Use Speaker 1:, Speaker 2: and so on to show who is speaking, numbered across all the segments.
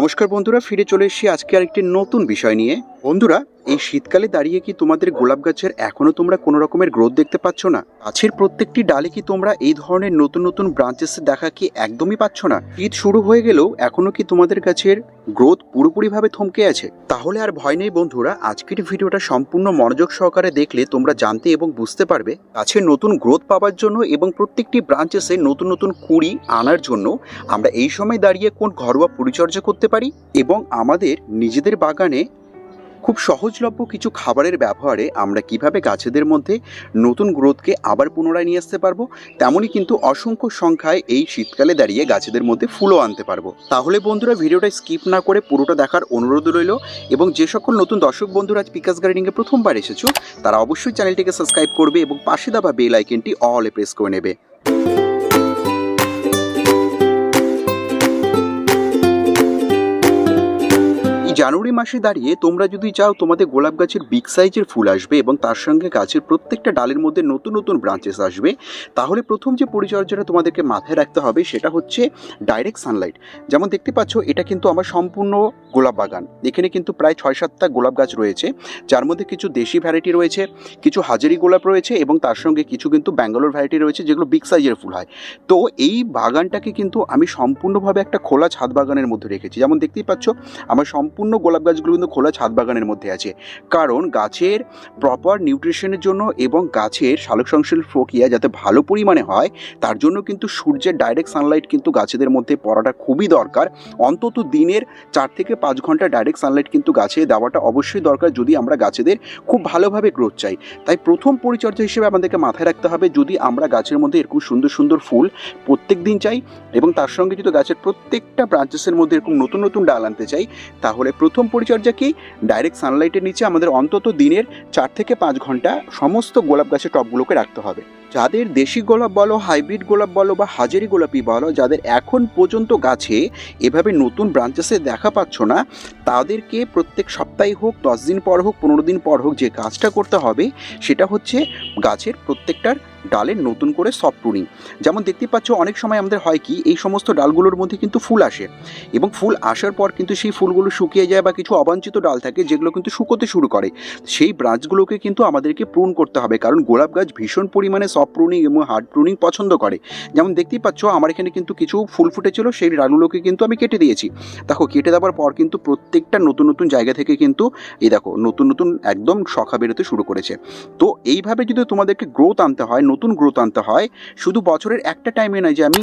Speaker 1: নমস্কার বন্ধুরা ফিরে চলে এসেছি আজকে আরেকটি নতুন বিষয় নিয়ে। বন্ধুরা এই শীতকালে দাঁড়িয়ে কি তোমাদের গোলাপ গাছের এখনও তোমরা কোনো রকমের গ্রোথ দেখতে পাচ্ছ না? গাছের প্রত্যেকটি ডালে কি তোমরা এই ধরনের নতুন নতুন ব্রাঞ্চেস দেখা কি একদমই পাচ্ছ না? শীত শুরু হয়ে গেলেও এখনও কি তোমাদের গাছের গ্রোথ পুরোপুরিভাবে থমকে আছে? তাহলে আর ভয় নেই বন্ধুরা, আজকের ভিডিওটা সম্পূর্ণ মনোযোগ সহকারে দেখলে তোমরা জানতে এবং বুঝতে পারবে, গাছের নতুন গ্রোথ পাওয়ার জন্য এবং প্রত্যেকটি ব্রাঞ্চেসে নতুন নতুন কুড়ি আনার জন্য আমরা এই সময় দাঁড়িয়ে কোন ঘরোয়া পরিচর্যা করতে পারি? এবং আমাদের নিজেদের বাগানে খুব সহজলভ্য কিছু খাবারের ব্যবহারে আমরা কীভাবে গাছেদের মধ্যে নতুন গ্রোথকে আবার পুনরায় নিয়ে আসতে পারব, তেমনই কিন্তু অসংখ্য সংখ্যায় এই শীতকালে দাঁড়িয়ে গাছেদের মধ্যে ফুলও আনতে পারব। তাহলে বন্ধুরা ভিডিওটা স্কিপ না করে পুরোটা দেখার অনুরোধ রইল এবং যে সকল নতুন দর্শক বন্ধুরা আজ পিকাস গার্ডেনিংয়ে প্রথমবার এসেছ, তারা অবশ্যই চ্যানেলটিকে সাবস্ক্রাইব করবে এবং পাশে দেওয়া বেল আইকনটি অলে প্রেস করে নেবে। জানুয়ারি মাসে দাঁড়িয়ে তোমরা যদি চাও তোমাদের গোলাপ গাছের বিগ সাইজের ফুল আসবে এবং তার সঙ্গে গাছের প্রত্যেকটা ডালের মধ্যে নতুন নতুন ব্রাঞ্চেস আসবে, তাহলে প্রথম যে পরিচর্যাটা তোমাদেরকে মাথায় রাখতে হবে সেটা হচ্ছে ডাইরেক্ট সানলাইট যেমন দেখতে পাচ্ছ, এটা কিন্তু আমার সম্পূর্ণ গোলাপ বাগান। এখানে কিন্তু প্রায় ছয় সাতটা গোলাপ গাছ রয়েছে, যার মধ্যে কিছু দেশি ভ্যারাইটি রয়েছে, কিছু হাজারি গোলাপ রয়েছে এবং তার সঙ্গে কিছু কিন্তু ব্যাঙ্গালোর ভ্যারাইটি রয়েছে, যেগুলো বিগ সাইজের ফুল হয়। তো এই বাগানটাকে কিন্তু আমি সম্পূর্ণভাবে একটা খোলা ছাদ বাগানের মধ্যে রেখেছি। যেমন দেখতেই পাচ্ছ, আমার সম্পূর্ণ গোলাপ গাছগুলো কিন্তু খোলা ছাদ বাগানের মধ্যে আছে। কারণ গাছের প্রপার নিউট্রিশনের জন্য এবং গাছের সালোক সংশ্লেষ প্রক্রিয়া যাতে ভালো পরিমাণে হয়, তার জন্য কিন্তু সূর্যের ডাইরেক্ট সানলাইট কিন্তু গাছেদের মধ্যে পড়াটা খুবই দরকার। অন্তত দিনের চার থেকে পাঁচ ঘণ্টা ডাইরেক্ট সানলাইট কিন্তু গাছে দেওয়াটা অবশ্যই দরকার যদি আমরা গাছেদের খুব ভালোভাবে গ্রোথ চাই। তাই প্রথম পরিচর্যা হিসেবে আমাদেরকে মাথায় রাখতে হবে যদি আমরা গাছের মধ্যে এরকম সুন্দর সুন্দর ফুল প্রত্যেক দিন চাই এবং তার সঙ্গে যদি গাছের প্রত্যেকটা ব্রাঞ্চেসের মধ্যে এরকম নতুন নতুন ডাল আনতে চাই, তাহলে প্রথম পরিচর্যা কি? ডাইরেক্ট সানলাইটের নিচে আমাদের অন্তত দিনের চার থেকে পাঁচ ঘণ্টা সমস্ত গোলাপ গাছের টবগুলোকে রাখতে হবে। যাদের দেশি গোলাপ বলো হাইব্রিড গোলাপ বলো বা হাজারি গোলাপি বলো, যাদের এখন পর্যন্ত গাছে এভাবে নতুন ব্রাঞ্চেসে দেখা পাচ্ছ না, তাদেরকে প্রত্যেক সপ্তাহে হোক, দশ দিন পর হোক, পনেরো দিন পর হোক যে কাজটা করতে হবে, সেটা হচ্ছে গাছের প্রত্যেকটার ডালের নতুন করে সফট প্রুনিং যেমন দেখতে পাচ্ছ, অনেক সময় আমাদের হয় কি, এই সমস্ত ডালগুলোর মধ্যে কিন্তু ফুল আসে এবং ফুল আসার পর কিন্তু সেই ফুলগুলো শুকিয়ে যায় বা কিছু অবাঞ্ছিত ডাল থাকে, যেগুলো কিন্তু শুকোতে শুরু করে। সেই ব্রাঞ্চগুলোকে কিন্তু আমাদেরকে প্রুন করতে হবে, কারণ গোলাপ গাছ ভীষণ পরিমাণে সফট প্রুনিং এবং হার্ড প্রুনিং পছন্দ করে। যেমন দেখতেই পাচ্ছ, আমার এখানে কিন্তু কিছু ফুল ফুটেছিল, সেই ডালগুলোকে কিন্তু আমি কেটে দিয়েছি। দেখো, কেটে দেওয়ার পর কিন্তু প্রত্যেকটা নতুন নতুন জায়গা থেকে কিন্তু, এই দেখো, নতুন নতুন একদম শখা বেরোতে শুরু করেছে। তো এইভাবে যদি তোমাদেরকে গ্রোথ আনতে হয় নতুন গ্রোথ আনতে হয়, শুধু বছরের একটা টাইমে নয় যে আমি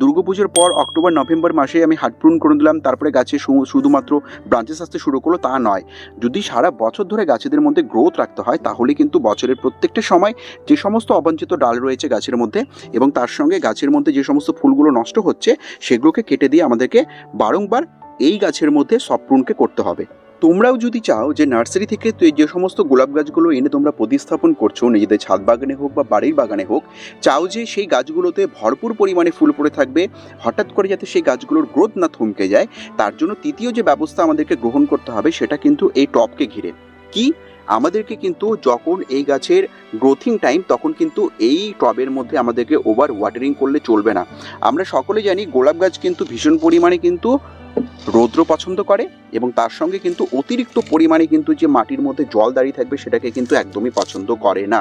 Speaker 1: দুর্গাপুজোর পর অক্টোবর নভেম্বর মাসে আমি হাট প্রুন করে দিলাম, তারপরে গাছে শুধুমাত্র ব্রাঞ্চেস আসতে শুরু করল, তা নয়। যদি সারা বছর ধরে গাছেদের মধ্যে গ্রোথ রাখতে হয়, তাহলে কিন্তু বছরের প্রত্যেকটা সময় যে সমস্ত অবাঞ্ছিত ডাল রয়েছে গাছের মধ্যে এবং তার সঙ্গে গাছের মধ্যে যে সমস্ত ফুলগুলো নষ্ট হচ্ছে, সেগুলোকে কেটে দিয়ে আমাদেরকে বারংবার এই গাছের মধ্যে সপ্রুনকে করতে হবে। তোমরাও যদি চাও যে নার্সারি থেকে যে সমস্ত গোলাপ গাছগুলো এনে তোমরা প্রতিস্থাপন করছ, নিজেদের ছাদ বাগানে হোক বা বাড়ির বাগানে হোক, চাও যে সেই গাছগুলোতে ভরপুর পরিমাণে ফুল পড়ে থাকবে, হঠাৎ করে যাতে সেই গাছগুলোর গ্রোথ না থমকে যায়, তার জন্য তৃতীয় যে ব্যবস্থা আমাদেরকে গ্রহণ করতে হবে সেটা কিন্তু এই টপকে ঘিরে। কি? আমাদেরকে কিন্তু যখন এই গাছের গ্রোথিং টাইম তখন কিন্তু এই টবের মধ্যে আমাদেরকে ওভার ওয়াটারিং করলে চলবে না। আমরা সকলে জানি গোলাপ গাছ কিন্তু ভীষণ পরিমাণে কিন্তু রৌদ্র পছন্দ করে এবং তার সঙ্গে কিন্তু অতিরিক্ত পরিমাণে কিন্তু যে মাটির মধ্যে জল দাঁড়িয়ে থাকবে সেটাকে কিন্তু একদমই পছন্দ করে না।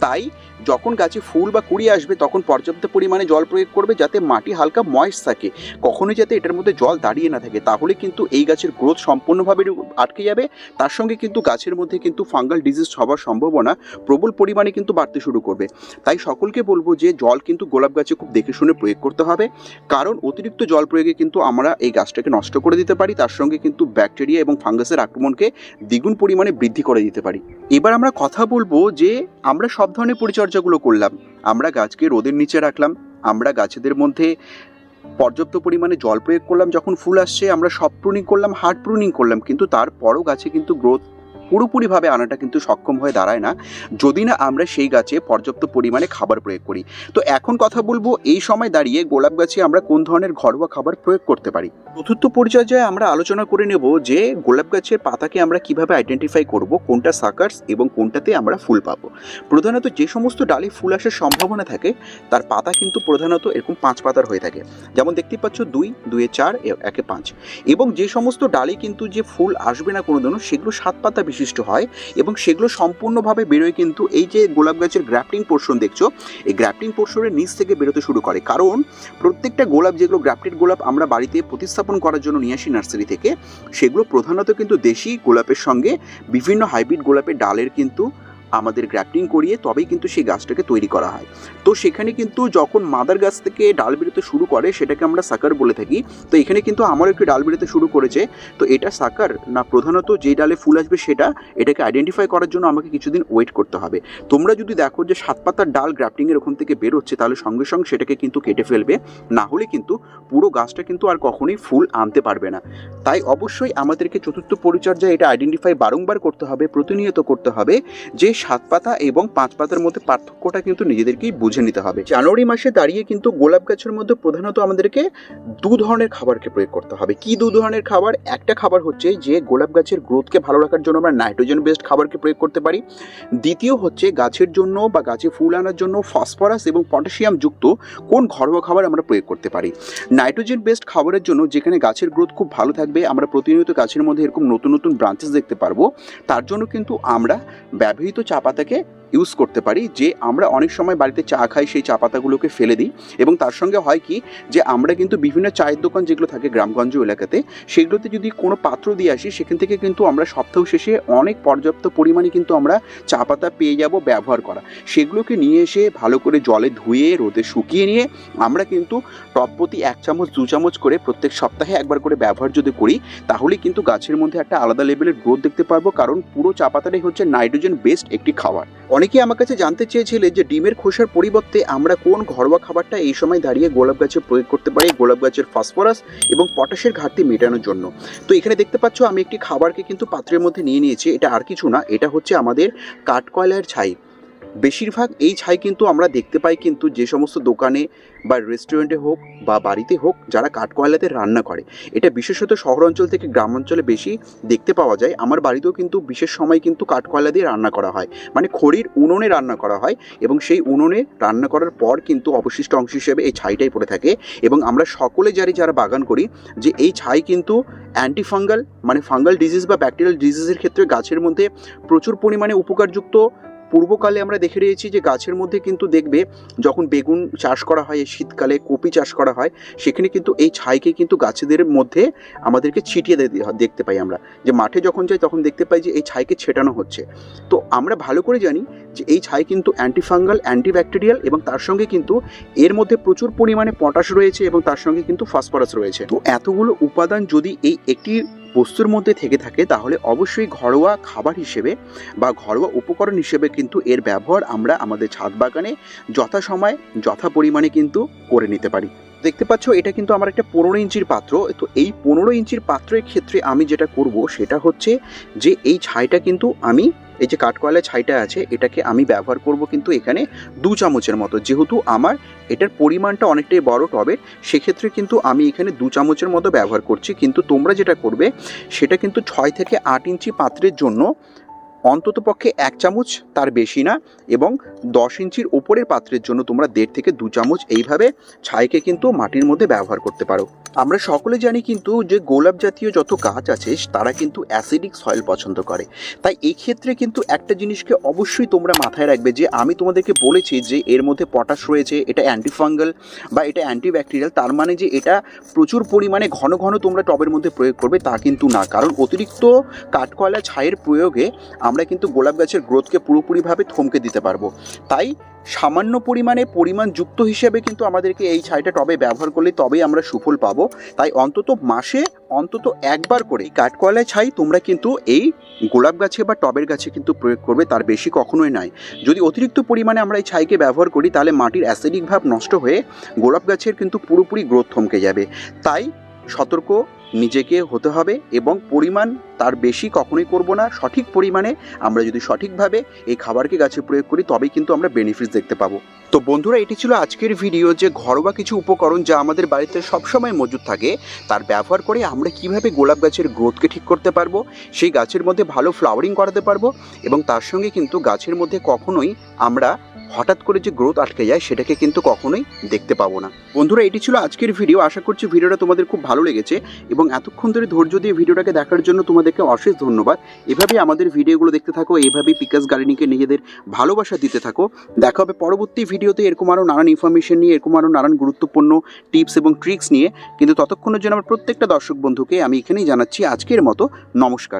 Speaker 1: তাই যখন গাছে ফুল বা কুড়ি আসবে, তখন পর্যাপ্ত পরিমাণে জল প্রয়োগ করবে যাতে মাটি হালকা ময়েস থাকে। কখনোই যাতে এটার মধ্যে জল দাঁড়িয়ে না থাকে। তাহলে কিন্তু এই গাছের গ্রোথ সম্পূর্ণভাবে আটকে যাবে। তার সঙ্গে কিন্তু গাছের মধ্যে কিন্তু ফাঙ্গাল ডিজিজ হওয়ার সম্ভাবনা প্রবল পরিমাণে কিন্তু বাড়তে শুরু করবে। তাই সকলকে বলব যে, জল কিন্তু গোলাপ গাছে খুব দেখে শুনে প্রয়োগ করতে হবে। কারণ অতিরিক্ত জল প্রয়োগে কিন্তু আমরা এই গাছটাকে নষ্ট করে দিতে পারি। তার সঙ্গে কিন্তু ব্যাকটেরিয়া এবং ফাঙ্গাসের আক্রমণকে দ্বিগুণ পরিমাণে বৃদ্ধি করে দিতে পারি। এবার আমরা কথা বলব যে, আমরা সব ধরনের পরিচর্যাগুলো করলাম। আমরা গাছকে রোদের নিচে রাখলাম, আমরা গাছেদের মধ্যে পর্যাপ্ত পরিমাণে জল প্রয়োগ করলাম, যখন ফুল আসছে আমরা সব প্রুনিং করলাম হার্ড প্রুনিং করলাম, কিন্তু তারপরও গাছে কিন্তু গ্রোথ পুরোপুরিভাবে আনাটা কিন্তু সক্ষম হয়ে দাঁড়ায় না। যদি না আমরা সেই গাছে পর্যাপ্ত পরিমাণে খাবার প্রয়োগ করি। তো এখন কথা বলব, এই সময় দাঁড়িয়ে গোলাপ গাছে আমরা কোন ধরনের ঘরোয়া খাবার প্রয়োগ করতে পারি? চতুর্থ পর্যায়ে আমরা আলোচনা করে নেব যে গোলাপ গাছের পাতাকে আমরা কীভাবে আইডেন্টিফাই করব, কোনটা সাকার্স এবং কোনটাতে আমরা ফুল পাবো। প্রধানত যে সমস্ত ডালে ফুল আসার সম্ভাবনা থাকে, তার পাতা কিন্তু প্রধানত এরকম পাঁচ পাতার হয়ে থাকে। যেমন দেখতে পাচ্ছ দুই দুয়ে চার একে পাঁচ। এবং যে সমস্ত ডালে কিন্তু যে ফুল আসবে না কোনো দিনও সেগুলো সাত পাতা বিশিষ্ট হয় এবং সেগুলো সম্পূর্ণভাবে বেরোয় কিন্তু এই যে গোলাপ গাছের গ্রাফটিং পোর্শন দেখছ, এই গ্রাফটিং পোর্শনের নিচ থেকে বেরোতে শুরু করে। কারণ প্রত্যেকটা গোলাপ, যেগুলো গ্রাফটেড গোলাপ আমরা বাড়িতে প্রতিস্থাপন করার জন্য নিয়ে আসি নার্সারি থেকে, সেগুলো প্রধানত কিন্তু দেশি গোলাপের সঙ্গে বিভিন্ন হাইব্রিড গোলাপের ডালের কিন্তু আমাদের গ্রাফটিং করিয়ে তবেই কিন্তু সেই গাছটাকে তৈরি করা হয়। তো সেখানে কিন্তু যখন মাদার গাছ থেকে ডাল বেরোতে শুরু করে, সেটাকে আমরা সাকার বলে থাকি, তো এখানে কিন্তু আমারও একটি ডাল বেরোতে শুরু করেছে। তো এটা সাকার না, প্রধানত যে ডালে ফুল আসবে সেটা, এটাকে আইডেন্টিফাই করার জন্য আমাকে কিছুদিন ওয়েট করতে হবে। তোমরা যদি দেখো যে সাত পাতার ডাল গ্রাফটিংয়ের ওখান থেকে বেরোচ্ছে, তাহলে সঙ্গে সঙ্গে সেটাকে কিন্তু কেটে ফেলবে। না হলে কিন্তু পুরো গাছটা কিন্তু আর কখনোই ফুল আনতে পারবে না। তাই অবশ্যই আমাদেরকে চতুর্থ পরিচর্যায় এটা আইডেন্টিফাই বারংবার করতে হবে, প্রতিনিয়ত করতে হবে যে সাত পাতা এবং পাঁচ পাতার মধ্যে পার্থক্যটা কিন্তু নিজেদেরকেই বুঝে নিতে হবে। জানুয়ারি মাসে দাঁড়িয়ে কিন্তু গোলাপ গাছের মধ্যে প্রধানত আমাদেরকে দু ধরনের খাবারকে প্রয়োগ করতে হবে। কি দু ধরনের খাবার? একটা খাবার হচ্ছে যে গোলাপ গাছের গ্রোথকে ভালো রাখার জন্য আমরা নাইট্রোজেন বেসড খাবারকে প্রয়োগ করতে পারি। দ্বিতীয় হচ্ছে গাছের জন্য বা গাছে ফুল আনার জন্য ফসফরাস এবং পটাশিয়াম যুক্ত কোন ঘরোয়া খাবার আমরা প্রয়োগ করতে পারি। নাইট্রোজেন বেসড খাবারের জন্য যেখানে গাছের গ্রোথ খুব ভালো থাকবে, আমরা প্রতিনিয়ত গাছের মধ্যে এরকম নতুন নতুন ব্রাঞ্চেস দেখতে পারব। তার জন্য কিন্তু আমরা ব্যবহৃত চা পাতাকে ইউজ করতে পারি যে আমরা অনেক সময় বাড়িতে চা খাই, সেই চা পাতাগুলোকে ফেলে দিই এবং তার সঙ্গে হয় কি যে আমরা কিন্তু বিভিন্ন চায়ের দোকান যেগুলো থাকে গ্রামগঞ্জ এলাকাতে, সেগুলোতে যদি কোনো পাত্র দিয়ে আসি, সেখান থেকে কিন্তু আমরা সপ্তাহ শেষে অনেক পর্যাপ্ত পরিমাণে কিন্তু আমরা চা পাতা পেয়ে যাব ব্যবহার করা। সেগুলোকে নিয়ে এসে ভালো করে জলে ধুয়ে, রোদে শুকিয়ে নিয়ে আমরা কিন্তু টপ প্রতি এক চামচ, দু চামচ করে প্রত্যেক সপ্তাহে একবার করে ব্যবহার যদি করি তাহলে কিন্তু গাছের মধ্যে একটা আলাদা লেভেলের গ্রোথ দেখতে পারব। কারণ পুরো চা পাতাটাই হচ্ছে নাইট্রোজেন বেসড একটি খাবার। অনেকেই আমার কাছে জানতে চেয়েছিলে যে ডিমের খোসার পরিবর্তে আমরা কোন ঘরোয়া খাবারটা এই সময় দাঁড়িয়ে গোলাপ গাছে প্রয়োগ করতে পারি, গোলাপ গাছের ফসফরাস এবং পটাশের ঘাটতি মেটানোর জন্য। তো এখানে দেখতে পাচ্ছ, আমি একটি খাবারকে কিন্তু পাত্রের মধ্যে নিয়ে নিয়েছি, এটা আর কিছু না, এটা হচ্ছে আমাদের কাঠকয়লার ছাই। বেশিরভাগ এই ছাই কিন্তু আমরা দেখতে পাই কিন্তু যে সমস্ত দোকানে বা রেস্টুরেন্টে হোক বা বাড়িতে হোক যারা কাঠকয়লাতে রান্না করে। এটা বিশেষত শহরাঞ্চল থেকে গ্রাম অঞ্চলে বেশি দেখতে পাওয়া যায়। আমার বাড়িতেও কিন্তু বিশেষ সময় কিন্তু কাঠকয়লা দিয়ে রান্না করা হয়। মানে খড়ির উনুনে রান্না করা হয় এবং সেই উনুনে রান্না করার পর কিন্তু অবশিষ্ট অংশ হিসেবে এই ছাইটাই পড়ে থাকে এবং আমরা সকলে যারি যারা বাগান করি, যে এই ছাই কিন্তু অ্যান্টিফাঙ্গাল মানে ফাঙ্গাল ডিজিজ বা ব্যাকটেরিয়াল ডিজিজের ক্ষেত্রে গাছের মধ্যে প্রচুর পরিমাণে উপকারযুক্ত পূর্বকালে আমরা দেখে রয়েছি যে গাছের মধ্যে কিন্তু দেখবে যখন বেগুন চাষ করা হয় শীতকালে কপি চাষ করা হয়, সেখানে কিন্তু এই ছাইকে কিন্তু গাছেদের মধ্যে আমাদেরকে ছিটিয়ে দেখতে পাই আমরা। যে মাঠে যখন যাই তখন দেখতে পাই যে এই ছাইকে ছেটানো হচ্ছে। তো আমরা ভালো করে জানি যে এই ছাই কিন্তু অ্যান্টিফাঙ্গাল অ্যান্টিব্যাকটেরিয়াল এবং তার সঙ্গে কিন্তু এর মধ্যে প্রচুর পরিমাণে পটাশ রয়েছে এবং তার সঙ্গে কিন্তু ফসফরাস রয়েছে। তো এতগুলো উপাদান যদি এই একটি বস্তুর মধ্যে থেকে থাকে, তাহলে অবশ্যই ঘরোয়া খাবার হিসেবে বা ঘরোয়া উপকরণ হিসেবে কিন্তু এর ব্যবহার আমরা আমাদের ছাদ বাগানে যথাসময়, যথা পরিমাণে কিন্তু করে নিতে পারি। দেখতে পাচ্ছ, এটা কিন্তু আমার একটা পনেরো ইঞ্চির পাত্র। তো এই পনেরো ইঞ্চির পাত্রের ক্ষেত্রে আমি যেটা করব, সেটা হচ্ছে যে এই ছাইটা কিন্তু আমি এই যে কাঠকয়লার ছাইটা আছে, এটাকে আমি ব্যবহার করব কিন্তু এখানে দু চামচের মতো। যেহেতু আমার এটার পরিমাণটা অনেকটাই বড় টবে, সেক্ষেত্রে কিন্তু আমি এখানে দু চামচের মতো ব্যবহার করছি। কিন্তু তোমরা যেটা করবে, সেটা কিন্তু ছয় থেকে আট ইঞ্চি পাত্রের জন্য অন্তত পক্ষে এক চামচ তার বেশি না এবং দশ ইঞ্চির ওপরের পাত্রের জন্য তোমরা দেড় থেকে দু চামচ এইভাবে ছাইকে কিন্তু মাটির মধ্যে ব্যবহার করতে পারো। আমরা সকলে জানি কিন্তু যে গোলাপ জাতীয় যত গাছ আছে, তারা কিন্তু অ্যাসিডিক সয়েল পছন্দ করে। তাই এই ক্ষেত্রে কিন্তু একটা জিনিসকে অবশ্যই তোমরা মাথায় রাখবে যে, আমি তোমাদেরকে বলেছি যে, এর মধ্যে পটাশ রয়েছে, এটা অ্যান্টিফাঙ্গাল বা এটা অ্যান্টিব্যাকটেরিয়াল তার মানে যে এটা প্রচুর পরিমাণে ঘন ঘন তোমরা টবের মধ্যে প্রয়োগ করবে, তা কিন্তু না। কারণ অতিরিক্ত কাঠকয়লা ছাইয়ের প্রয়োগে আমরা কিন্তু গোলাপ গাছের গ্রোথকে পুরোপুরিভাবে থমকে দিতে পারব। তাই সামান্য পরিমাণে পরিমাণ যুক্ত হিসেবে কিন্তু আমাদেরকে এই ছাইটা টবে ব্যবহার করলে তবেই আমরা সুফল পাবো। তাই অন্তত মাসে অন্তত একবার করে কাঠকয়লায় ছাই তোমরা কিন্তু এই গোলাপ গাছে বা টবের গাছে কিন্তু প্রয়োগ করবে, তার বেশি কখনোই নয়। যদি অতিরিক্ত পরিমাণে আমরা এই ছাইকে ব্যবহার করি, তাহলে মাটির অ্যাসিডিক ভাব নষ্ট হয়ে গোলাপ গাছের কিন্তু পুরোপুরি গ্রোথ থমকে যাবে। তাই সতর্ক নিজেকে হতে হবে এবং পরিমাণ তার বেশি কখনোই করব না। সঠিক পরিমাণে আমরা যদি সঠিকভাবে এই খাবারকে গাছে প্রয়োগ করি, তবেই কিন্তু আমরা বেনিফিটস দেখতে পাবো। তো বন্ধুরা, এটি ছিল আজকের ভিডিও যে ঘরোয়া কিছু উপকরণ যা আমাদের বাড়িতে সবসময় মজুদ থাকে, তার ব্যবহার করে আমরা কীভাবে গোলাপ গাছের গ্রোথকে ঠিক করতে পারব, সেই গাছের মধ্যে ভালো ফ্লাওয়ারিং করাতে পারব এবং তার সঙ্গে কিন্তু গাছের মধ্যে কখনোই আমরা হঠাৎ করে যে গ্রোথ আটকে যায়, সেটাকে কিন্তু কখনোই দেখতে পাবো না। বন্ধুরা, এটি ছিল আজকের ভিডিও আশা করছি ভিডিওটা তোমাদের খুব ভালো লেগেছে এবং এতক্ষণ ধরে ধৈর্য দিয়ে ভিডিওটাকে দেখার জন্য তোমাদেরকে অশেষ ধন্যবাদ। এভাবেই আমাদের ভিডিওগুলো দেখতে থাকো এইভাবেই পিকাস গার্ডেনিংকে নিজেদের ভালোবাসা দিতে থাকো। দেখা হবে পরবর্তী ভিডিওতে এরকম আরও নানান ইনফরমেশন নিয়ে, এরকম আরও নানান গুরুত্বপূর্ণ টিপস এবং ট্রিক্স নিয়ে। কিন্তু ততক্ষণের জন্য আমার প্রত্যেকটা দর্শক বন্ধুকে আমি এখানেই জানাচ্ছি আজকের মতো নমস্কার।